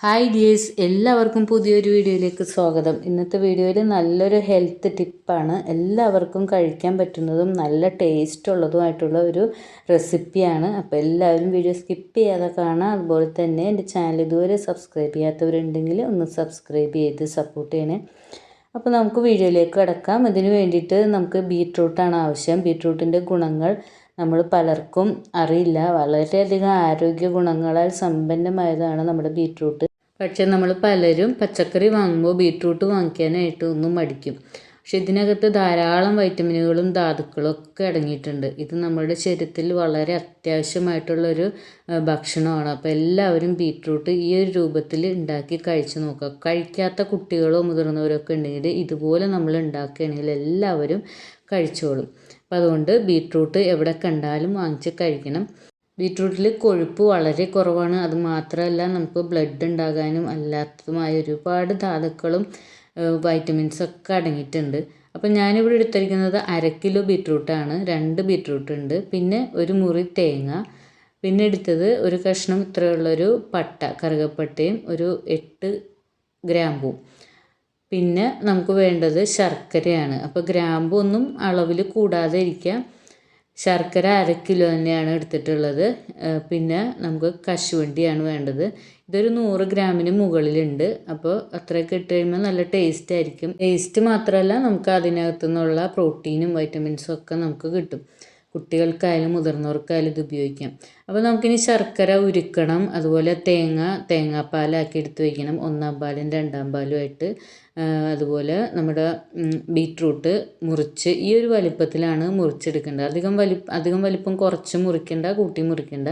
Hi dears എല്ലാവർക്കും പുതിയൊരു വീഡിയോയിലേക്ക് സ്വാഗതം. ഇന്നത്തെ വീഡിയോയിൽ നല്ലൊരു ഹെൽത്ത് ടിപ്പാണ് എല്ലാവർക്കും കഴിക്കാൻ പറ്റുന്നതും നല്ല ടേസ്റ്റ് ഉള്ളതുമായിട്ടുള്ള ഒരു റെസിപ്പിയാണ് അപ്പോൾ എല്ലാവരും വീഡിയോ സ്കിപ്പ് ചെയ്യാതെ കാണാം. അതുപോലെ തന്നെ എന്റെ ചാനൽ ഇതുവരെ സബ്സ്ക്രൈബ് ചെയ്യാത്തവരുണ്ടെങ്കിൽ ഒന്ന് സബ്സ്ക്രൈബ് ചെയ്ത് സപ്പോർട്ട് ചെയ്യണേ. അപ്പോൾ നമുക്ക് വീഡിയോയിലേക്ക് കിടക്കാം. ഇതിന് വേണ്ടിയിട്ട് നമുക്ക് ബീട്രൂട്ടാണ് ആവശ്യം. ബീട്രൂട്ടിന്റെ ഗുണങ്ങൾ നമ്മൾ പലർക്കും അറിയില്ല. വളരെയധികം ആരോഗ്യ ഗുണങ്ങളാൽ സമ്പന്നമായതാണ് നമ്മുടെ ബീട്രൂട്ട്. പക്ഷേ നമ്മൾ പലരും പച്ചക്കറി വാങ്ങുമ്പോൾ ബീട്രൂട്ട് വാങ്ങിക്കാനായിട്ട് ഒന്നും മടിക്കും. പക്ഷെ ഇതിനകത്ത് ധാരാളം വൈറ്റമിനുകളും ധാതുക്കളും ഒക്കെ അടങ്ങിയിട്ടുണ്ട്. ഇത് നമ്മുടെ ശരീരത്തിൽ വളരെ അത്യാവശ്യമായിട്ടുള്ളൊരു ഭക്ഷണമാണ്. അപ്പോൾ എല്ലാവരും ബീട്രൂട്ട് ഈ ഒരു രൂപത്തിൽ ഉണ്ടാക്കി കഴിച്ചു നോക്കുക. കഴിക്കാത്ത കുട്ടികളോ മുതിർന്നവരോ ഒക്കെ ഉണ്ടെങ്കിൽ ഇതുപോലെ നമ്മൾ ഉണ്ടാക്കുകയാണെങ്കിൽ എല്ലാവരും കഴിച്ചോളും. അപ്പോൾ അതുകൊണ്ട് ബീട്രൂട്ട് എവിടെ കണ്ടാലും വാങ്ങിച്ച് കഴിക്കണം. ബീട്രൂട്ടിൽ കൊഴുപ്പ് വളരെ കുറവാണ്. അത് മാത്രമല്ല നമുക്ക് ബ്ലഡ് ഉണ്ടാകാനും അല്ലാത്തതുമായ ഒരുപാട് ധാതുക്കളും വൈറ്റമിൻസൊക്കെ അടങ്ങിയിട്ടുണ്ട്. അപ്പോൾ ഞാനിവിടെ എടുത്തിരിക്കുന്നത് അര കിലോ ബീട്രൂട്ടാണ്. രണ്ട് ബീട്രൂട്ട് ഉണ്ട് പിന്നെ ഒരു മുറി തേങ്ങ. പിന്നെ എടുത്തത് ഒരു കഷ്ണം ഇത്രയുള്ളൊരു പട്ട കറുകപ്പട്ടയും ഒരു എട്ട് ഗ്രാമ്പും. പിന്നെ നമുക്ക് വേണ്ടത് ശർക്കരയാണ്. അപ്പോൾ ഗ്രാമ്പൊന്നും അളവിൽ കൂടാതെ ഇരിക്കുക. ശർക്കര അര കിലോ തന്നെയാണ് എടുത്തിട്ടുള്ളത്. പിന്നെ നമുക്ക് കശുവണ്ടിയാണ് വേണ്ടത്. ഇതൊരു നൂറ് ഗ്രാമിന് മുകളിലുണ്ട്. അപ്പോൾ അത്രയൊക്കെ ഇട്ട് കഴിയുമ്പോൾ നല്ല ടേസ്റ്റ് ആയിരിക്കും. ടേസ്റ്റ് മാത്രമല്ല നമുക്ക് അതിനകത്തു നിന്നുള്ള പ്രോട്ടീനും വൈറ്റമിൻസും ഒക്കെ നമുക്ക് കിട്ടും. കുട്ടികൾക്കായാലും മുതിർന്നവർക്കായാലും ഇത് ഉപയോഗിക്കാം. അപ്പോൾ നമുക്കിനി ശർക്കര ഉരുക്കണം അതുപോലെ തേങ്ങ തേങ്ങാപ്പാലാക്കി എടുത്ത് വയ്ക്കണം ഒന്നാം പാലും രണ്ടാം പാലുമായിട്ട് അതുപോലെ നമ്മുടെ ബീറ്റ്റൂട്ട് മുറിച്ച് ഈ ഒരു വലിപ്പത്തിലാണ് മുറിച്ചെടുക്കേണ്ടത്. അധികം വലി അധികം വലിപ്പം കുറച്ച് മുറിക്കേണ്ട കൂട്ടി മുറിക്കേണ്ട.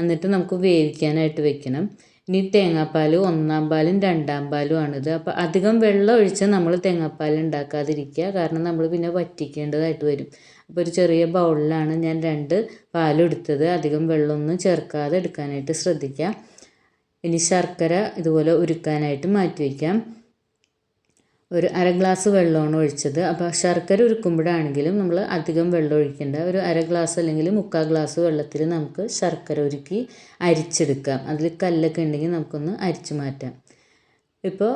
എന്നിട്ട് നമുക്ക് വേവിക്കാനായിട്ട് വെക്കണം. ഇനി തേങ്ങാപ്പാൽ ഒന്നാം പാലും രണ്ടാം പാലും ആണിത്. അപ്പോൾ അധികം വെള്ളം ഒഴിച്ച് നമ്മൾ തേങ്ങാപ്പാൽ ഉണ്ടാക്കാതിരിക്കുക. കാരണം നമ്മൾ പിന്നെ വറ്റിക്കേണ്ടതായിട്ട് വരും. അപ്പോൾ ഒരു ചെറിയ ബൗളിലാണ് ഞാൻ രണ്ട് പാലെടുത്തത്. അധികം വെള്ളമൊന്നും ചേർക്കാതെ എടുക്കാനായിട്ട് ശ്രദ്ധിക്കാം. ഇനി ശർക്കര ഇതുപോലെ ഉരുക്കാനായിട്ട് മാറ്റി വയ്ക്കാം. ഒരു അര ഗ്ലാസ് വെള്ളമാണ് ഒഴിച്ചത്. അപ്പോൾ ശർക്കര ഉരുക്കുമ്പോഴാണെങ്കിലും നമ്മൾ അധികം വെള്ളം ഒഴിക്കേണ്ട. ഒരു അര ഗ്ലാസ് അല്ലെങ്കിൽ മുക്കാൽ ഗ്ലാസ് വെള്ളത്തിൽ നമുക്ക് ശർക്കര ഉരുക്കി അരിച്ചെടുക്കാം. അതിൽ കല്ലൊക്കെ ഉണ്ടെങ്കിൽ നമുക്കൊന്ന് അരിച്ചു മാറ്റാം. ഇപ്പോൾ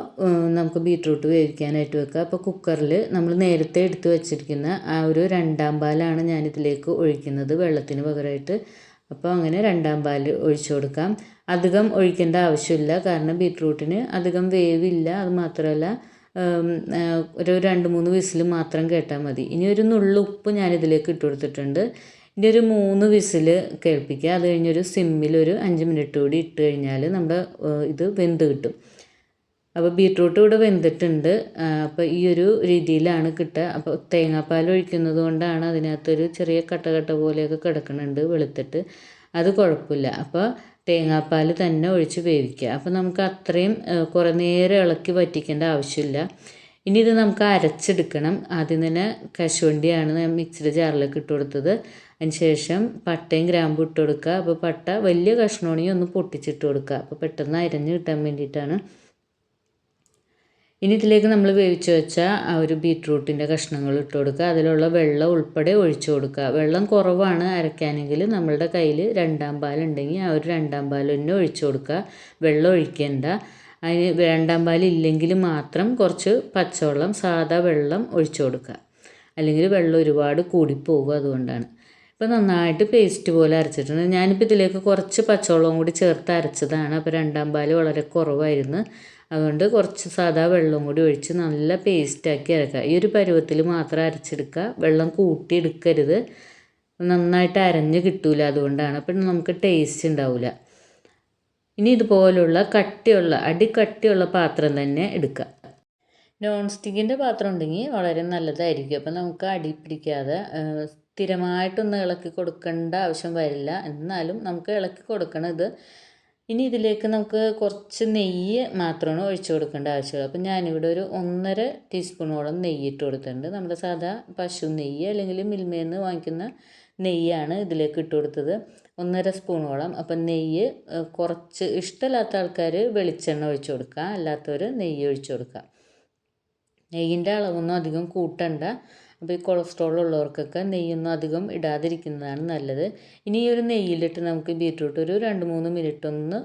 നമുക്ക് ബീട്രൂട്ട് വേവിക്കാനായിട്ട് വെക്കാം. അപ്പോൾ കുക്കറിൽ നമ്മൾ നേരത്തെ എടുത്ത് വെച്ചിരിക്കുന്ന ആ ഒരു രണ്ടാം പാലാണ് ഞാനിതിലേക്ക് ഒഴിക്കുന്നത് വെള്ളത്തിന് പകരമായിട്ട്. അപ്പോൾ അങ്ങനെ രണ്ടാം പാൽ ഒഴിച്ചു കൊടുക്കാം. അധികം ഒഴിക്കേണ്ട ആവശ്യമില്ല. കാരണം ബീട്രൂട്ടിന് അധികം വേവില്ല. അത് മാത്രമല്ല ഒരു രണ്ട് മൂന്ന് വിസിൽ മാത്രം കേട്ടാൽ മതി. ഇനി ഒരു നുള്ളുപ്പ് ഞാനിതിലേക്ക് ഇട്ട് കൊടുത്തിട്ടുണ്ട്. ഇനി ഒരു മൂന്ന് വിസിൽ കേൾപ്പിക്കുക. അത് കഴിഞ്ഞൊരു സിമ്മിൽ ഒരു അഞ്ച് മിനിറ്റ് കൂടി ഇട്ട് കഴിഞ്ഞാൽ നമ്മുടെ ഇത് വെന്ത് കിട്ടും. അപ്പോൾ ബീട്രൂട്ട് ഇവിടെ വെന്തിട്ടുണ്ട്. അപ്പോൾ ഈ ഒരു രീതിയിലാണ് കിട്ടുക. അപ്പോൾ തേങ്ങാപ്പാൽ ഒഴിക്കുന്നത് കൊണ്ടാണ് അതിനകത്തൊരു ചെറിയ കട്ട കട്ട പോലെയൊക്കെ കിടക്കുന്നുണ്ട് വെളുത്തിട്ട്. അത് കുഴപ്പമില്ല. അപ്പോൾ തേങ്ങാപ്പാൽ തന്നെ ഒഴിച്ച് വേവിക്കുക. അപ്പോൾ നമുക്ക് അത്രയും കുറേ നേരം ഇളക്കി വറ്റിക്കേണ്ട ആവശ്യമില്ല. ഇനി ഇത് നമുക്ക് അരച്ചെടുക്കണം. ആദ്യം തന്നെ കശുവണ്ടിയാണ് ഞാൻ മിക്സിയുടെ ജാറിലേക്ക് ഇട്ട് കൊടുത്തത്. അതിന് ശേഷം പട്ടയും ഗ്രാമ്പും ഇട്ട് കൊടുക്കുക. അപ്പോൾ പട്ട വലിയ കഷ്ണമാണെങ്കിൽ ഒന്ന് പൊട്ടിച്ചിട്ട് കൊടുക്കുക. അപ്പോൾ പെട്ടെന്ന് അരഞ്ഞ് കിട്ടാൻ വേണ്ടിയിട്ടാണ്. ഇനി ഇതിലേക്ക് നമ്മൾ വേവിച്ച് വെച്ച ആ ഒരു ബീട്രൂട്ടിന്റെ കഷ്ണങ്ങൾ ഇട്ട് കൊടുക്കുക. അതിലുള്ള വെള്ളം ഉൾപ്പെടെ ഒഴിച്ചു കൊടുക്കുക. വെള്ളം കുറവാണ് അരയ്ക്കാനെങ്കിൽ നമ്മളുടെ കയ്യിൽ രണ്ടാം പാലുണ്ടെങ്കിൽ ആ ഒരു രണ്ടാം പാൽ തന്നെ ഒഴിച്ചു കൊടുക്കുക. വെള്ളം ഒഴിക്കേണ്ട. അതിന് രണ്ടാം പാൽ ഇല്ലെങ്കിൽ മാത്രം കുറച്ച് പച്ചവെള്ളം സാധാ വെള്ളം ഒഴിച്ചു കൊടുക്കുക. അല്ലെങ്കിൽ വെള്ളം ഒരുപാട് കൂടിപ്പോകും അതുകൊണ്ടാണ്. ഇപ്പോൾ നന്നായിട്ട് പേസ്റ്റ് പോലെ അരച്ചിട്ടുണ്ട്. ഞാനിപ്പോൾ ഇതിലേക്ക് കുറച്ച് പച്ചവെള്ളവും കൂടി ചേർത്ത് അരച്ചതാണ്. അപ്പോൾ രണ്ടാം പാൽ വളരെ കുറവായിരുന്നു. അതുകൊണ്ട് കുറച്ച് സാധാ വെള്ളം കൂടി ഒഴിച്ച് നല്ല പേസ്റ്റാക്കി അരക്കുക. ഈ ഒരു പരുവത്തിൽ മാത്രം അരച്ചെടുക്കുക. വെള്ളം കൂട്ടി എടുക്കരുത്. നന്നായിട്ട് അരഞ്ഞ് കിട്ടൂല അതുകൊണ്ടാണ്. അപ്പം നമുക്ക് ടേസ്റ്റ് ഉണ്ടാവില്ല ഇനി ഇതുപോലുള്ള കട്ടിയുള്ള അടി കട്ടിയുള്ള പാത്രം തന്നെ എടുക്കുക. നോൺ സ്റ്റിക്കിന്റെ പാത്രം ഉണ്ടെങ്കിൽ വളരെ നല്ലതായിരിക്കും. അപ്പം നമുക്ക് അടി പിടിക്കാതെ സ്ഥിരമായിട്ടൊന്ന് ഇളക്കി കൊടുക്കേണ്ട ആവശ്യം വരില്ല. എന്നാലും നമുക്ക് ഇളക്കി കൊടുക്കണം ഇത് ഇനി ഇതിലേക്ക് നമുക്ക് കുറച്ച് നെയ്യ് മാത്രമാണ് ഒഴിച്ച് കൊടുക്കേണ്ട ആവശ്യമുള്ളൂ. അപ്പം ഞാനിവിടെ ഒരു ഒന്നര ടീസ്പൂണോളം നെയ്യ് ഇട്ട് കൊടുത്തിട്ടുണ്ട്. നമ്മുടെ സാധാ പശു നെയ്യ് അല്ലെങ്കിൽ മിൽമയിൽ നിന്ന് വാങ്ങിക്കുന്ന നെയ്യാണ് ഇതിലേക്ക് ഇട്ട് കൊടുത്തത്. ഒന്നര സ്പൂണോളം. അപ്പം നെയ്യ് കുറച്ച് ഇഷ്ടമില്ലാത്ത ആൾക്കാർ വെളിച്ചെണ്ണ ഒഴിച്ച് കൊടുക്കുക. അല്ലാത്തവർ നെയ്യ് ഒഴിച്ച് കൊടുക്കുക. നെയ്യിന്റെ അളവൊന്നും അധികം കൂട്ടണ്ട. അപ്പോൾ ഈ കൊളസ്ട്രോൾ ഉള്ളവർക്കൊക്കെ നെയ്യൊന്നും അധികം ഇടാതിരിക്കുന്നതാണ് നല്ലത്. ഇനി ഈ ഒരു നെയ്യിലിട്ട് നമുക്ക് ബീറ്റ്റൂട്ട് ഒരു രണ്ട് മൂന്ന് മിനിറ്റ് ഒന്ന്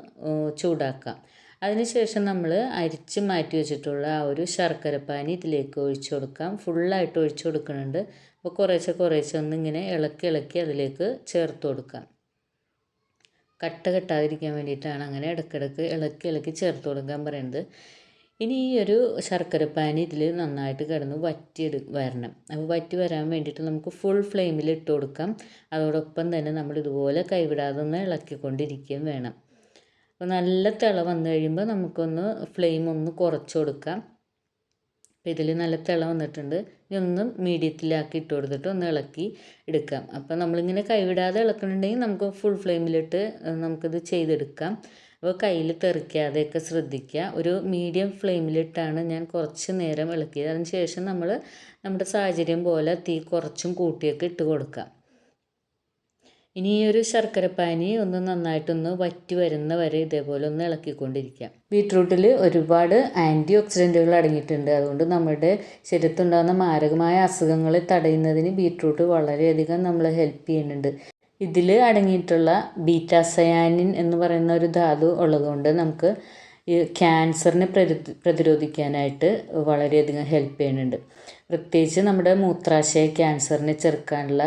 ചൂടാക്കാം. അതിനുശേഷം നമ്മൾ അരിച്ച് മാറ്റി വെച്ചിട്ടുള്ള ആ ഒരു ശർക്കരപ്പാനി ഇതിലേക്ക് ഒഴിച്ചു കൊടുക്കാം. ഫുള്ളായിട്ട് ഒഴിച്ചു കൊടുക്കുന്നുണ്ട്. അപ്പോൾ കുറേശ്ശെ കുറേശ്ശെ ഒന്നിങ്ങനെ ഇളക്കി ഇളക്കി അതിലേക്ക് ചേർത്ത് കൊടുക്കാം. കട്ട കെട്ടാതിരിക്കാൻ വേണ്ടിയിട്ടാണ് അങ്ങനെ ഇടയ്ക്കിടയ്ക്ക് ഇളക്കി ഇളക്കി ചേർത്ത് കൊടുക്കാൻ പറയുന്നത്. ഇനി ഈ ഒരു ശർക്കരപ്പാനി ഇതിൽ നന്നായിട്ട് കിടന്ന് വറ്റിയെടു വരണം. അപ്പോൾ വറ്റി വരാൻ വേണ്ടിയിട്ട് നമുക്ക് ഫുൾ ഫ്ലെയിമിൽ ഇട്ട് കൊടുക്കാം. അതോടൊപ്പം തന്നെ നമ്മൾ ഇതുപോലെ കൈവിടാതെ ഒന്ന് ഇളക്കിക്കൊണ്ടിരിക്കുകയും വേണം. അപ്പോൾ നല്ല തിള വന്നു കഴിയുമ്പോൾ നമുക്കൊന്ന് ഫ്ലെയിം ഒന്ന് കുറച്ച് കൊടുക്കാം. അപ്പോൾ ഇതിൽ നല്ല തിള വന്നിട്ടുണ്ട്. ഇനി ഒന്ന് മീഡിയത്തിലാക്കി ഇട്ട് കൊടുത്തിട്ട് ഒന്ന് ഇളക്കി എടുക്കാം. അപ്പോൾ നമ്മളിങ്ങനെ കൈവിടാതെ ഇളക്കണമെങ്കിൽ നമുക്ക് ഫുൾ ഫ്ലെയിമിലിട്ട് നമുക്കിത് ചെയ്തെടുക്കാം. അപ്പോൾ കയ്യിൽ തെറിക്കാതെയൊക്കെ ശ്രദ്ധിക്കുക. ഒരു മീഡിയം ഫ്ലെയിമിലിട്ടാണ് ഞാൻ കുറച്ച് നേരം ഇളക്കിയത്. അതിന് ശേഷം നമ്മൾ നമ്മുടെ സാഹചര്യം പോലെ തീ കുറച്ചും കൂട്ടിയൊക്കെ ഇട്ട് കൊടുക്കുക. ഇനി ഈ ഒരു ശർക്കരപ്പാനി ഒന്ന് നന്നായിട്ടൊന്ന് വറ്റി വരുന്ന വരെ ഇതേപോലെ ഒന്ന് ഇളക്കിക്കൊണ്ടിരിക്കുക. ബീട്രൂട്ടിൽ ഒരുപാട് ആന്റി ഓക്സിഡന്റുകൾ അടങ്ങിയിട്ടുണ്ട്. അതുകൊണ്ട് നമ്മുടെ ശരീരത്തുണ്ടാകുന്ന മാരകമായ അസുഖങ്ങളെ തടയുന്നതിന് ബീട്രൂട്ട് വളരെയധികം നമ്മളെ ഹെൽപ്പ് ചെയ്യുന്നുണ്ട്. ഇതിൽ അടങ്ങിയിട്ടുള്ള ബീറ്റാസയാനിൻ എന്ന് പറയുന്ന ഒരു ധാതു ഉള്ളതുകൊണ്ട് നമുക്ക് ഈ ക്യാൻസറിനെ പ്രതി പ്രതിരോധിക്കാനായിട്ട് വളരെയധികം ഹെൽപ്പ് ചെയ്യുന്നുണ്ട്. പ്രത്യേകിച്ച് നമ്മുടെ മൂത്രാശയ ക്യാൻസറിനെ ചെറുക്കാനുള്ള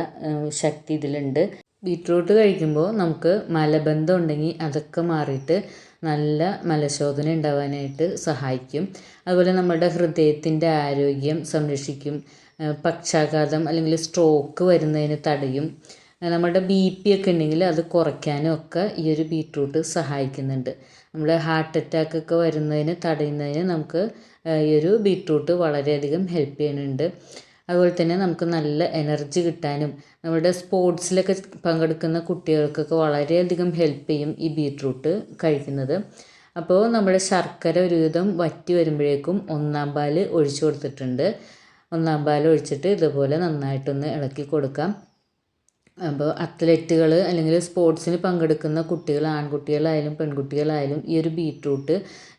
ശക്തി ഇതിലുണ്ട്. ബീറ്റ്റൂട്ട് കഴിക്കുമ്പോൾ നമുക്ക് മലബന്ധം ഉണ്ടെങ്കിൽ അതൊക്കെ മാറിയിട്ട് നല്ല മലശോധന ഉണ്ടാവാനായിട്ട് സഹായിക്കും. അതുപോലെ നമ്മുടെ ഹൃദയത്തിന്റെ ആരോഗ്യം സംരക്ഷിക്കും. പക്ഷാഘാതം അല്ലെങ്കിൽ സ്ട്രോക്ക് വരുന്നതിന് തടയും. നമ്മുടെ ബി പി ഒക്കെ ഉണ്ടെങ്കിൽ അത് കുറയ്ക്കാനും ഒക്കെ ഈ ഒരു ബീട്രൂട്ട് സഹായിക്കുന്നുണ്ട്. നമ്മൾ ഹാർട്ട് അറ്റാക്ക് ഒക്കെ വരുന്നതിന് തടയുന്നതിന് നമുക്ക് ഈ ഒരു ബീട്രൂട്ട് വളരെയധികം ഹെൽപ്പ് ചെയ്യുന്നുണ്ട്. അതുപോലെ തന്നെ നമുക്ക് നല്ല എനർജി കിട്ടാനും നമ്മുടെ സ്പോർട്സിലൊക്കെ പങ്കെടുക്കുന്ന കുട്ടികൾക്കൊക്കെ വളരെയധികം ഹെൽപ്പ് ചെയ്യും ഈ ബീട്രൂട്ട് കഴിക്കുന്നത്. അപ്പോൾ നമ്മുടെ ശർക്കര ഒരുവിധം വറ്റി വരുമ്പോഴേക്കും ഒന്നാം പാൽ ഒഴിച്ചു കൊടുത്തിട്ടുണ്ട്. ഒന്നാം പാൽ ഒഴിച്ചിട്ട് ഇതുപോലെ നന്നായിട്ടൊന്ന് ഇളക്കി കൊടുക്കാം. അപ്പോൾ അത്ലറ്റുകൾ അല്ലെങ്കിൽ സ്പോർട്സിന് പങ്കെടുക്കുന്ന കുട്ടികൾ ആൺകുട്ടികളായാലും പെൺകുട്ടികളായാലും ഈ ഒരു ബീറ്റ്റൂട്ട്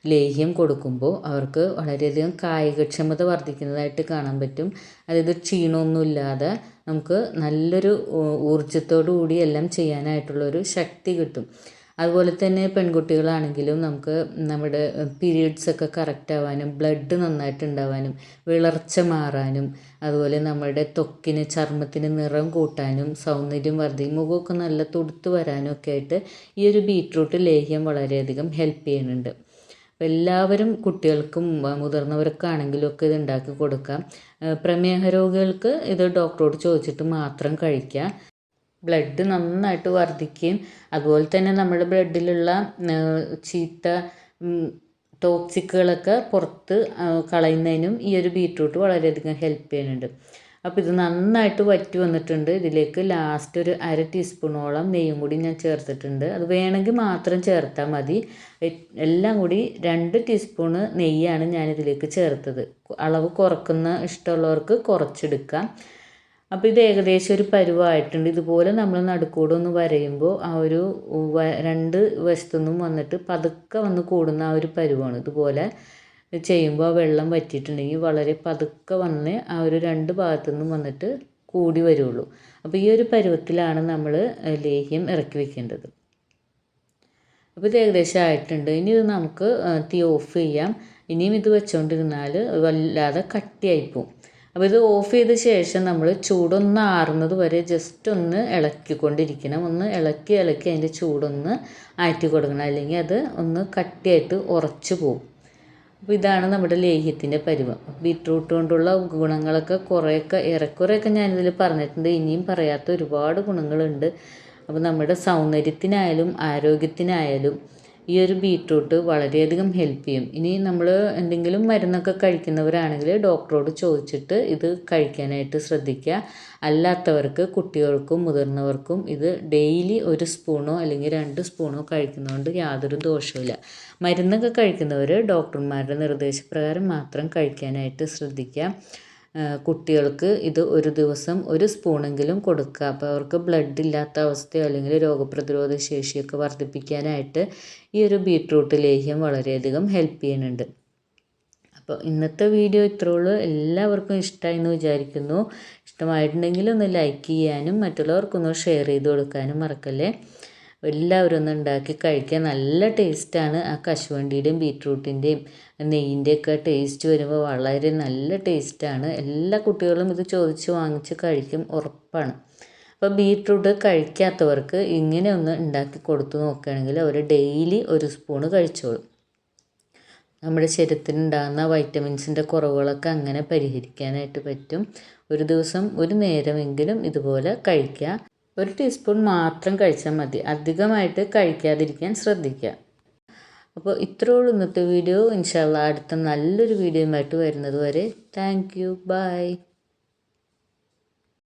ലേഹ്യം കൊടുക്കുമ്പോൾ അവർക്ക് വളരെയധികം കായികക്ഷമത വർദ്ധിക്കുന്നതായിട്ട് കാണാൻ പറ്റും. അതായത് ക്ഷീണമൊന്നുമില്ലാതെ നമുക്ക് നല്ലൊരു ഊർജത്തോടു കൂടി എല്ലാം ചെയ്യാനായിട്ടുള്ളൊരു ശക്തി കിട്ടും. അതുപോലെ തന്നെ പെൺകുട്ടികളാണെങ്കിലും നമുക്ക് നമ്മുടെ പീരിയഡ്സ് ഒക്കെ കറക്റ്റ് ആവാനും ബ്ലഡ് നന്നായിട്ട് ഉണ്ടാവാനും വിളർച്ച മാറാനും അതുപോലെ നമ്മുടെ ത്വക്കിന് ചർമ്മത്തിന് നിറം കൂട്ടാനും സൗന്ദര്യം വർദ്ധിക്കും മുഖമൊക്കെ നല്ല തുടുത്ത് വരാനും ഒക്കെ ആയിട്ട് ഈ ഒരു ബീറ്റ്റൂട്ട് ലേഹ്യം വളരെയധികം ഹെൽപ്പ് ചെയ്യുന്നുണ്ട്. അപ്പോൾ എല്ലാവരും കുട്ടികൾക്കും മുതിർന്നവർക്കാണെങ്കിലും ഒക്കെ ഇത് ഉണ്ടാക്കി കൊടുക്കാം. പ്രമേഹ രോഗികൾക്ക് ഇത് ഡോക്ടറോട് ചോദിച്ചിട്ട് മാത്രം കഴിക്കുക ബ്ലഡ് നന്നായിട്ട് വർദ്ധിക്കുകയും അതുപോലെ തന്നെ നമ്മുടെ ബ്ലഡിലുള്ള ചീത്ത ടോക്സിക്കുകളൊക്കെ പുറത്ത് കളയുന്നതിനും ഈ ഒരു ബീറ്റ്റൂട്ട് വളരെയധികം ഹെൽപ്പ് ചെയ്യുന്നുണ്ട്. അപ്പോൾ ഇത് നന്നായിട്ട് വറ്റി വന്നിട്ടുണ്ട്. ഇതിലേക്ക് ലാസ്റ്റ് ഒരു അര ടീസ്പൂണോളം നെയ്യും കൂടി ഞാൻ ചേർത്തിട്ടുണ്ട്. അത് വേണമെങ്കിൽ മാത്രം ചേർത്താൽ മതി. എല്ലാം കൂടി രണ്ട് ടീസ്പൂണ് നെയ്യാണ് ഞാനിതിലേക്ക് ചേർത്തത്. അളവ് കുറക്കുന്ന ഇഷ്ടമുള്ളവർക്ക് കുറച്ചെടുക്കാം. അപ്പോൾ ഇത് ഏകദേശം ഒരു പരുവമായിട്ടുണ്ട് ഇതുപോലെ നമ്മൾ നടുക്കൂടെ ഒന്ന് വരയുമ്പോൾ ആ ഒരു രണ്ട് വശത്തുനിന്നും വന്നിട്ട് പതുക്കെ വന്ന് കൂടുന്ന ആ ഒരു പരുവാണ്. ഇതുപോലെ ചെയ്യുമ്പോൾ ആ വെള്ളം വറ്റിയിട്ടുണ്ടെങ്കിൽ വളരെ പതുക്കെ വന്ന് ആ ഒരു രണ്ട് ഭാഗത്തു നിന്നും വന്നിട്ട് കൂടി വരുള്ളൂ. അപ്പോൾ ഈ ഒരു പരുവത്തിലാണ് നമ്മൾ ലേഹ്യം ഇറക്കി വെക്കേണ്ടത്. അപ്പോൾ ഇത് ഏകദേശം ആയിട്ടുണ്ട്. ഇനി ഇത് നമുക്ക് തീ ഓഫ് ചെയ്യാം. ഇനിയും ഇത് വെച്ചുകൊണ്ടിരുന്നാൽ വല്ലാതെ കട്ടിയായിപ്പോവും അപ്പോൾ ഇത് ഓഫ് ചെയ്ത ശേഷം നമ്മൾ ചൂടൊന്ന് ആറുന്നത് വരെ ജസ്റ്റ് ഒന്ന് ഇളക്കിക്കൊണ്ടിരിക്കണം. ഒന്ന് ഇളക്കി ഇളക്കി അതിന്റെ ചൂടൊന്ന് ആറ്റി കൊടുക്കണം. അല്ലെങ്കിൽ അത് ഒന്ന് കട്ടിയായിട്ട് ഉറച്ചു പോകും അപ്പോൾ ഇതാണ് നമ്മുടെ ലേഹ്യത്തിന്റെ പരുവം. ബീട്രൂട്ട് കൊണ്ടുള്ള ഗുണങ്ങളൊക്കെ കുറേയൊക്കെ ഏറെക്കുറെയൊക്കെ ഞാനിതിൽ പറഞ്ഞിട്ടുണ്ട്. ഇനിയും പറയാത്ത ഒരുപാട് ഗുണങ്ങളുണ്ട്. അപ്പോൾ നമ്മുടെ സൗന്ദര്യത്തിനായാലും ആരോഗ്യത്തിനായാലും ഈ ഒരു ബീട്രൂട്ട് വളരെയധികം ഹെൽപ്പ് ചെയ്യും. ഇനി നമ്മൾ എന്തെങ്കിലും മരുന്നൊക്കെ കഴിക്കുന്നവരാണെങ്കിൽ ഡോക്ടറോട് ചോദിച്ചിട്ട് ഇത് കഴിക്കാനായിട്ട് ശ്രദ്ധിക്കുക. അല്ലാത്തവർക്ക് കുട്ടികൾക്കും മുതിർന്നവർക്കും ഇത് ഡെയിലി ഒരു സ്പൂണോ അല്ലെങ്കിൽ രണ്ട് സ്പൂണോ കഴിക്കുന്നതുകൊണ്ട് യാതൊരു ദോഷവുമില്ല മരുന്നൊക്കെ കഴിക്കുന്നവർ ഡോക്ടർമാരുടെ നിർദ്ദേശപ്രകാരം മാത്രം കഴിക്കാനായിട്ട് ശ്രദ്ധിക്കുക. കുട്ടികൾക്ക് ഇത് ഒരു ദിവസം ഒരു സ്പൂണെങ്കിലും കൊടുക്കുക. അപ്പോൾ അവർക്ക് ബ്ലഡ് ഇല്ലാത്ത അവസ്ഥയോ അല്ലെങ്കിൽ രോഗപ്രതിരോധ ശേഷിയൊക്കെ വർദ്ധിപ്പിക്കാനായിട്ട് ഈ ഒരു ബീട്രൂട്ട് ലേഹ്യം വളരെയധികം ഹെൽപ്പ് ചെയ്യുന്നുണ്ട്. അപ്പോൾ ഇന്നത്തെ വീഡിയോ ഇത്രേ ഉള്ളൂ. എല്ലാവർക്കും ഇഷ്ടമായി എന്ന് വിചാരിക്കുന്നു. ഇഷ്ടമായിട്ടുണ്ടെങ്കിൽ ഒന്ന് ലൈക്ക് ചെയ്യാനും മറ്റുള്ളവർക്കൊന്ന് ഷെയർ ചെയ്ത് കൊടുക്കാനും മറക്കല്ലേ? എല്ലാവരും ഒന്ന് ഉണ്ടാക്കി കഴിക്കാൻ നല്ല ടേസ്റ്റാണ് ആ കശുവണ്ടിയുടെയും ബീട്രൂട്ടിന്റെയും. നെയ്യിന്റെയൊക്കെ ടേസ്റ്റ് വരുമ്പോൾ വളരെ നല്ല ടേസ്റ്റാണ്. എല്ലാ കുട്ടികളും ഇത് ചോദിച്ച് വാങ്ങിച്ച് കഴിക്കും ഉറപ്പാണ്. അപ്പോൾ ബീട്രൂട്ട് കഴിക്കാത്തവർക്ക് ഇങ്ങനെ ഒന്ന് ഉണ്ടാക്കി കൊടുത്തു നോക്കുകയാണെങ്കിൽ അവർ ഡെയിലി ഒരു സ്പൂണ് കഴിച്ചോളും. നമ്മുടെ ശരീരത്തിനുണ്ടാകുന്ന വൈറ്റമിൻസിന്റെ കുറവുകളൊക്കെ അങ്ങനെ പരിഹരിക്കാനായിട്ട് പറ്റും. ഒരു ദിവസം ഒരു നേരമെങ്കിലും ഇതുപോലെ കഴിക്കുക. ഒരു ടീസ്പൂൺ മാത്രം കഴിച്ചാൽ മതി. അധികമായിട്ട് കഴിക്കാതിരിക്കാൻ ശ്രദ്ധിക്കുക. അപ്പോൾ ഉള്ളൂ ഇന്നത്തെ വീഡിയോ ഇൻഷാല്ല അടുത്ത നല്ലൊരു വീഡിയോയുമായിട്ട് വരുന്നത് വരെ. Thank you by